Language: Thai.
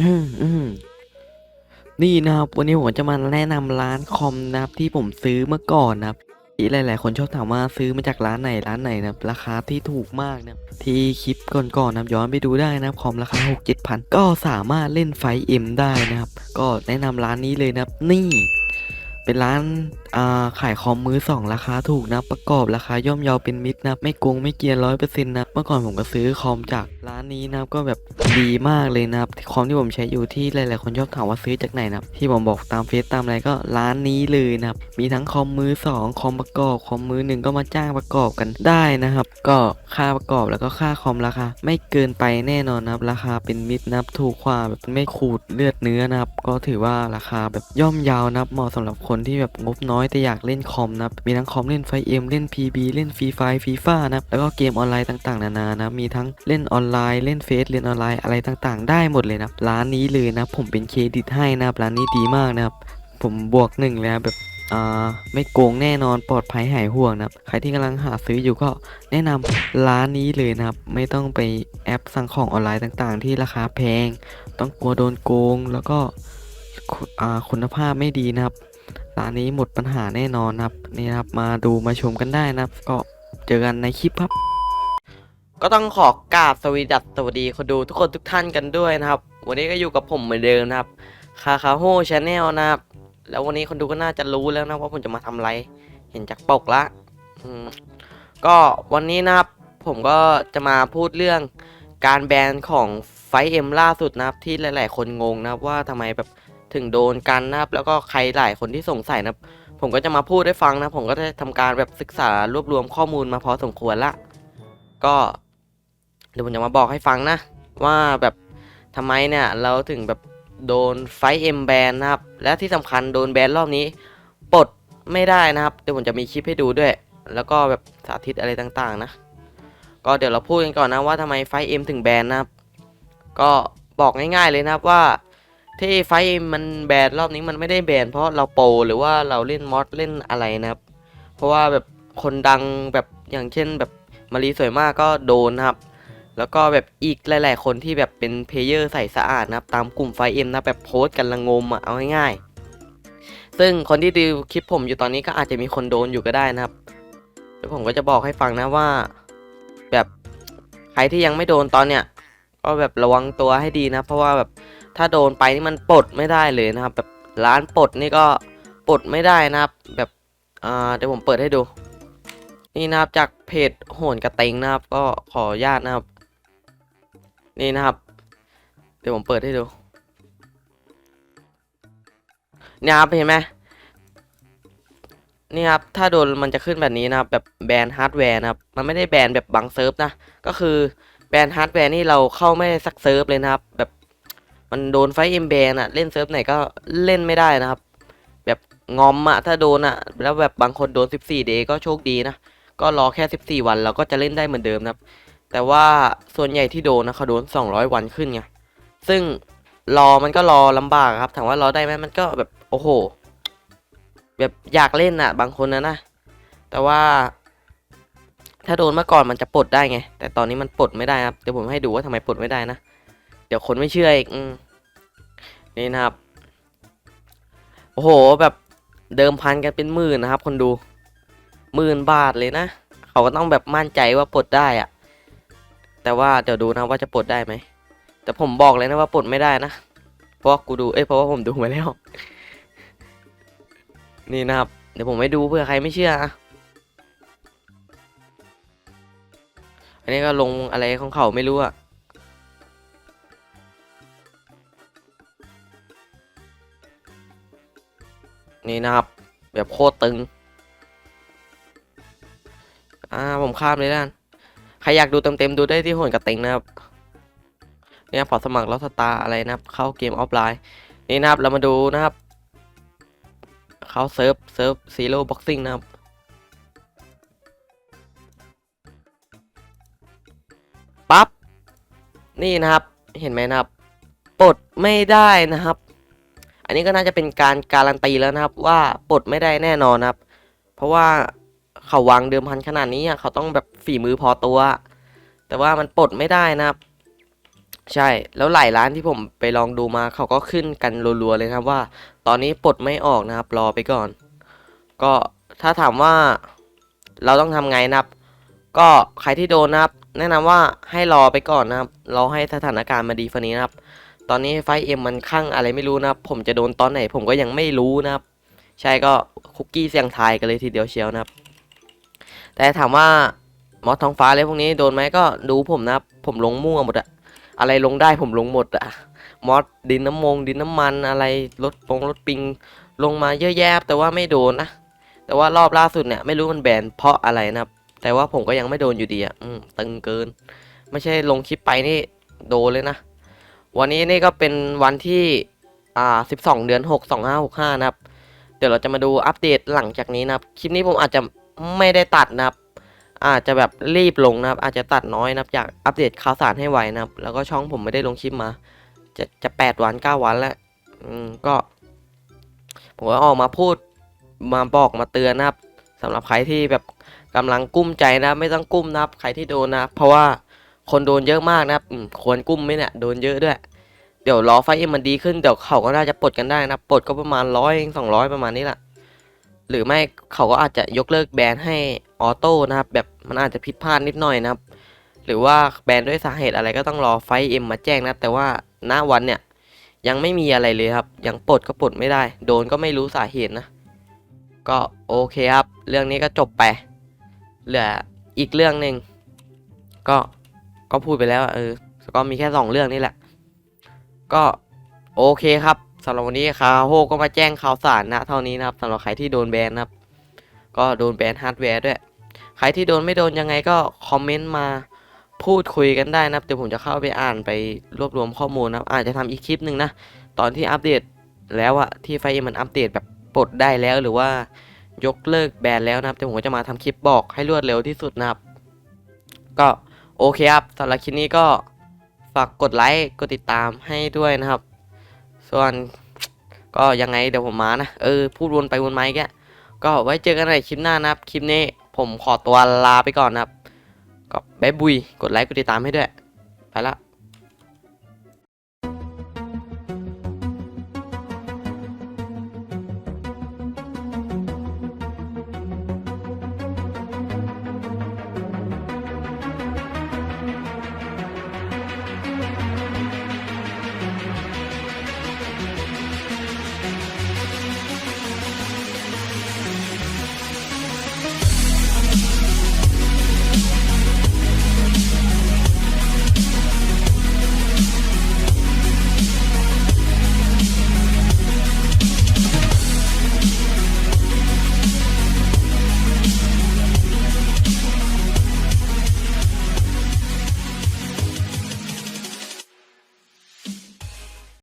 อืมอืมนี่นะครับวันนี้ผมจะมาแนะนำร้านคอมนะครับที่ผมซื้อเมื่อก่อนนะครับที่หลาย ๆ คนชอบถามว่าซื้อมาจากร้านไหนร้านไหนนะครับราคาที่ถูกมากนะที่คลิปก่อนๆนะย้อนไปดูได้นะครับคอมราคาหกเจ็ดพันก็สามารถเล่นไฟเอ็มได้นะครับ ก็แนะนำร้านนี้เลยนะครับ นี่ เป็นร้าน ขายคอมมือสองราคาถูกนะประกอบราคาย่อมเยาเป็นมิตรนะไม่โกงไม่เกียนร้อยเปอร์เซ็นต์นะเมื่อก่อนผมก็ซื้อคอมจากร้านนี้นะก็แบบดีมากเลยนะครับคอมที่ผมใช้อยู่ที่หลาย ๆ คนชอบถามว่าซื้อจากไหนนะที่ผมบอกตามเฟซตามอะไรก็ร้านนี้เลยนะครับมีทั้งคอมมือสองคอมประกอบคอมมือหนึ่งก็มาจ้างประกอบกันได้นะครับ ก็ค่าประกอบแล้วก็ค่าคอมราคาไม่เกินไปแน่นอนนะครับราคาเป็นมิตรนะครับถูกกว่าแบบไม่ขูดเลือดเนื้อนะครับก็ถือว่าราคาแบบย่อมเยาวนะครับเหมาะสำหรับคนที่แบบงบน้อยแต่อยากเล่นคอมนะมีทั้งคอมเล่นไฟเอ็มเล่น PB เล่นฟรีไฟฟีฟ่านะแล้วก็เกมออนไลน์ต่างๆ นานานะมีทั้งเล่นออนไลน์เล่นเฟซเรียนออนไลน์อะไรต่างๆ ได้หมดเลยนะร้านนี้เลยนะผมเป็นเครดิตให้นะร้านนี้ดีมากนะครับผมบวกหนึ่งเลยนะแบบอ่าไม่โกงแน่นอนปลอดภัยหายห่วงนะครับใครที่กำลังหาซื้ออยู่ก็แนะนำร้านนี้เลยนะครับ ไม่ต้องไปแอปสั่งของออนไลน์ต่างๆ ที่ราคาแพง ต้องกลัวโดนโกงแล้วก็อาคุณภาพไม่ดีนะครับ ร้านนี้หมดปัญหาแน่นอนนะครับนี่ครับมาดูมาชมกันได้นะครับ ก็เจอกันในคลิปครับ ก็ต้องขอกราบสวีดัสสวัสดีคนดูทุกคนทุกท่านกันด้วยนะครับ วันนี้ก็อยู่กับผมเหมือนเดิมนะครับคาคาโฮชาแนลนะครับ แล้ววันนี้คนดูก็น่าจะรู้แล้วนะว่าผมจะมาทำอะไร เห็นจากปกละก็วันนี้นะครับ ผมก็จะมาพูดเรื่องการแบนของไฟเอ็มล่าสุดนะครับที่หลาย ๆ คนงงนะครับว่าทำไมแบบ ถึงโดนกันนะครับ แล้วก็ใครหลายคนที่สงสัยนะครับ ผมก็จะมาพูดให้ฟังนะ ผมก็ได้ทำการแบบศึกษารวบรวมข้อมูลมาพอสมควรละ ก็เดี๋ยวผมจะมาบอกให้ฟังนะ ว่าแบบทำไมเนี่ยเราถึงแบบโดนไฟเอ็มแบนนะครับ และที่สำคัญโดนแบนรอบนี้ปลดไม่ได้นะครับ เดี๋ยวผมจะมีคลิปให้ดูด้วย แล้วก็แบบสาธิตอะไรต่างๆนะ ก็เดี๋ยวเราพูดกันก่อนนะว่าทำไมไฟเอ็มถึงแบนนะครับ ก็บอกง่ายๆเลยนะครับว่า ที่ไฟเอ็มมันแบนรอบนี้มันไม่ได้แบนเพราะเราโปรหรือว่าเราเล่นมอดเล่นอะไรนะครับ เพราะว่าแบบคนดังแบบอย่างเช่นแบบมารีสวยมากก็โดนนะครับ แล้วก็แบบอีกหลาย ๆ คนที่แบบเป็นเพลเยอร์ใส่สะอาดนะครับ ตามกลุ่มไฟเอ็มนะแบบโพสต์กันละงมอะเอาง่ายๆ ซึ่งคนที่ดูคลิปผมอยู่ตอนนี้ก็อาจจะมีคนโดนอยู่ก็ได้นะครับเดี๋ยวผมก็จะบอกให้ฟังนะว่า แบบใครที่ยังไม่โดนตอนเนี้ยก็แบบระวังตัวให้ดีนะ เพราะว่าแบบ ถ้าโดนไปนี่มันปลดไม่ได้เลยนะครับ แบบร้านปลดนี่ก็ปลดไม่ได้นะครับ แบบอ่าเดี๋ยวผมเปิดให้ดู นี่นะครับจากเพจโหนกระเตงนะครับ ก็ขออนุญาตนะครับ นี่นะครับ เดี๋ยวผมเปิดให้ดูเนี่ยครับเห็นไหมนี่ครับถ้าโดนมันจะขึ้นแบบนี้นะครับ แบบแบนฮาร์ดแวร์นะครับ มันไม่ได้แบนแบบบางเซิร์ฟนะ ก็คือแบนฮาร์ดแวร์นี่เราเข้าไม่ได้สักเซิร์ฟเลยนะครับ แบบ มันโดนไฟเอ็มแบนอะเล่นเซิร์ฟไหนก็เล่นไม่ได้นะครับ แบบงอมอะถ้าโดนอะแล้วแบบบางคนโดน 14 เดย์ก็โชคดีนะ ก็รอแค่ 14 วันเราก็จะเล่นได้เหมือนเดิมนะครับ แต่ว่าส่วนใหญ่ที่โดนนะเขาโดน 200 วันขึ้นไงซึ่งรอมันก็รอลำบากครับถามว่ารอได้ไหมมันก็แบบโอ้โห แบบอยากเล่นอะบางคนนะนะแต่ว่า ถ้าโดนเมื่อก่อนมันจะปลดได้ไง แต่ตอนนี้มันปลดไม่ได้ครับเดี๋ยวผมให้ดูว่าทำไมปลดไม่ได้นะ ดี๋ยวคนไม่เชื่ออีกอนี่นะครับ โอ้โหแบบเดิมพันกันเป็นหมื่นนะครับ คนดูหมื่นบาทเลยนะเขาก็ต้องแบบมั่นใจว่าปลดได้อะแต่ว่าเดี๋ยวดูนะว่าจะปลดได้ไหมแต่ผมบอกเลยนะว่าปลดไม่ได้นะเพราะกูดูเอ้ยเพราะว่าผมดูมาแล้ว นี่นะครับ เดี๋ยวผมให้ดูเพื่อใครไม่เชื่ออะอันนี้ก็ลงอะไรของเขาไม่รู้อะ แบบโคตรตึง อ่าผมข้ามเลยด้านใครอยากดูเต็มๆดูได้ที่โหนกระเต็งนะครับ เนี่ยพอสมัครแล้วสตาอะไรนะครับ เข้าเกมออฟไลน์ นี่นะครับเรามาดูนะครับ เข้าเซิร์ฟเซิร์ฟซีโร่บ็อกซิ่งนะครับปั๊บนี่นะครับ เห็นไหมนะครับ ปลดไม่ได้นะครับ นนี้ก็น่าจะเป็นการการันตีแล้วนะครับว่าปลดไม่ได้แน่นอนครับ เพราะว่าเขาวางเดิมพันขนาดนี้เขาต้องแบบฝีมือพอตัว แต่ว่ามันปลดไม่ได้นะครับ ใช่แล้วหลายร้านที่ผมไปลองดูมาเขาก็ขึ้นกันรัวๆเลยครับว่า ตอนนี้ปลดไม่ออกนะครับ รอไปก่อน ก็ถ้าถามว่าเราต้องทำไงนะครับ ก็ใครที่โดนนะครับ แนะนำว่าให้รอไปก่อนนะครับรอให้สถานการณ์มาดีฟันนี้นะครับ ตอนนี้ไฟเอ็มมันข้างอะไรไม่รู้นะครับ ผมจะโดนตอนไหนผมก็ยังไม่รู้นะครับ ใช่ก็คุกกี้เสียงทายกันเลยทีเดียวเชียวนะครับ แต่ถามว่ามอสท้องฟ้าอะไรพวกนี้โดนไหมก็ดูผมนะครับ ผมลงมั่วหมดอะอะไรลงได้ผมลงหมดอะมอสดินน้ำมงดินน้ำมันอะไรรถปงรถปิง ลงมาเยอะแยะแต่ว่าไม่โดนนะแต่ว่ารอบล่าสุดเนี่ยไม่รู้มันแบนเพราะอะไรนะครับ แต่ว่าผมก็ยังไม่โดนอยู่ดีอะอตึงเกิน ไม่ใช่ลงคลิปไปนี่โดนเลยนะ วันนี้นี่ก็เป็นวันที่อ่า12 เดือน 6 2565 นะครับ เดี๋ยวเราจะมาดูอัปเดตหลังจากนี้นะครับ คลิปนี้ผมอาจจะไม่ได้ตัดนะครับ อาจจะแบบรีบลงนะครับ อาจจะตัดน้อยนะครับ อยากอัปเดตข่าวสารให้ไวนะครับ แล้วก็ช่องผมไม่ได้ลงคลิปมา จะจะแปดวันเก้าวันแล้ว อืม ก็ ผมก็ออกมาพูด มาบอกมาเตือนนะครับสำหรับใครที่แบบกำลังกุ้มใจนะ ไม่ต้องกุ้มนะครับ ใครที่โดนนะ เพราะว่า คนโดนเยอะมากนะครับควรกุ้มไหมเนี่ยโดนเยอะด้วย เดี๋ยวรอไฟเอ็มมันดีขึ้นเดี๋ยวเขาก็น่าจะปลดกันได้นะปลดก็ประมาณร้อยสองร้อยประมาณนี้แหละหรือไม่เขาก็อาจจะยกเลิกแบนให้ออโต้นะครับ แบบมันอาจจะผิดพลาดนิดหน่อยนะครับ หรือว่าแบนด้วยสาเหตุอะไรก็ต้องรอไฟเอ็มมาแจ้งนะแต่ว่าณวันเนี่ยยังไม่มีอะไรเลยครับ ยังปลดก็ปลดไม่ได้ โดนก็ไม่รู้สาเหตุนะ ก็โอเคครับ เรื่องนี้ก็จบไป เหลืออีกเรื่องหนึ่งก็ ก็พูดไปแล้วเออก็มีแค่สองเรื่องนี่แหละ ก็โอเคครับสำหรับวันนี้คาโฮก็มาแจ้งข่าวสารนะเท่านี้นะครับสำหรับใครที่โดนแบนนะครับ ก็โดนแบนฮาร์ดแวร์ด้วย ใครที่โดนไม่โดนยังไงก็คอมเมนต์มาพูดคุยกันได้นะครับเดี๋ยวผมจะเข้าไปอ่านไปรวบรวมข้อมูลนะครับอาจจะทำอีกคลิปหนึ่งนะ ตอนที่อัปเดตแล้วอะที่ไฟเอมันอัปเดตแบบปลดได้แล้วหรือว่ายกเลิกแบนแล้วนะครับแต่ผมก็จะมาทำคลิปบอกให้รวดเร็วที่สุดนะครับ ก็ โอเคครับสำหรับคลิปนี้ก็ฝากกดไลค์กดติดตามให้ด้วยนะครับ ส่วนก็ยังไงเดี๋ยวผมมานะ เออ พูดวนไปวนมาอีกแกก็ไว้เจอกันในคลิปหน้านะครับ คลิปนี้ผมขอตัวลาไปก่อนนะครับ ก็บ๊ายบุย กดไลค์กดติดตามให้ด้วย ไปละ